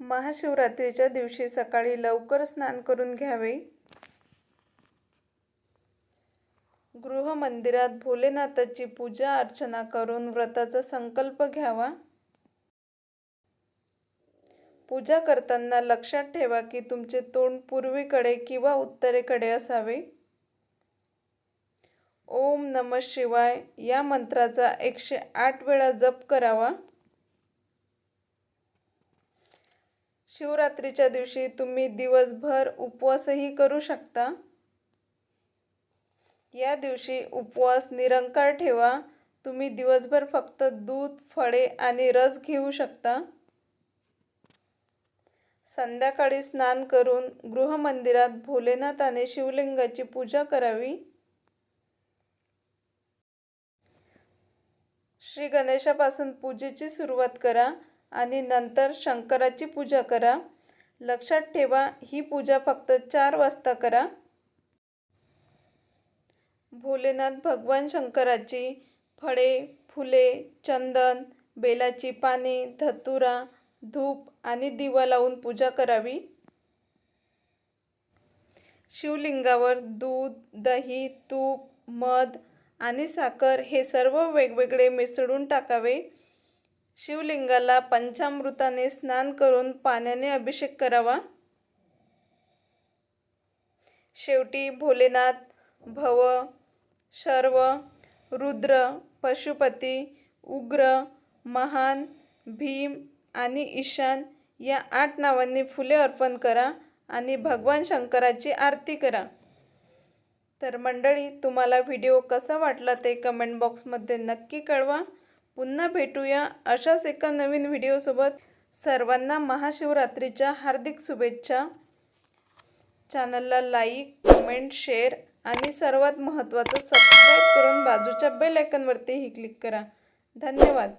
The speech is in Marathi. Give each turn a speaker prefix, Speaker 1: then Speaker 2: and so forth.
Speaker 1: महाशिवरात्रीच्या दिवशी सकाळी लवकर स्नान करून घ्यावे. गृहमंदिरात भोलेनाथाची पूजा अर्चना करून व्रताचा संकल्प घ्यावा. पूजा करताना लक्षात ठेवा की तुमचे तोंड पूर्वेकडे किंवा उत्तरेकडे असावे. ओम नम शिवाय या मंत्राचा एकशे आठ वेळा जप करावा. शिवरात्रीच्या दिवशी तुम्ही दिवसभर उपवासही करू शकता. या दिवशी उपवास निरंकार ठेवा. तुम्ही दिवसभर फक्त दूध फळे आणि रस घेऊ शकता. संध्याकाळी स्नान करून गृहमंदिरात भोलेनाथ आणि शिवलिंगाची पूजा करावी. श्री गणेशापासून पूजेची सुरुवात करा. आणि नंतर शंकराची पूजा करा. लक्षात ठेवा ही पूजा फक्त चार वाजता करा. भोलेनाथ भगवान शंकराची फळे फुले चंदन बेलाची पाने धतुरा धूप आणि दिवा लावून पूजा करावी. शिवलिंगावर दूध दही तूप मध आणि साखर हे सर्व वेगवेगळे मिसळून टाकावे. शिवलिंगाला पंचामृताने स्नान करून पाण्याने अभिषेक करावा. शेवटी भोलेनाथ भव शर्व रुद्र पशुपती उग्र महान भीम आणि ईशान या आठ नावांनी फुले अर्पण करा आणि भगवान शंकराची आरती करा. तर मंडळी तुम्हाला व्हिडिओ कसा वाटला ते कमेंट बॉक्समध्ये नक्की कळवा. पुन्हा भेटूया अशाच एका नवीन व्हिडिओसोबत. सर्वांना महाशिवरात्रीच्या हार्दिक शुभेच्छा. चॅनलला लाईक कमेंट शेअर आणि सर्वात महत्त्वाचं सबस्क्राईब करून बाजूच्या बेल आयकनवरतीही क्लिक करा. धन्यवाद.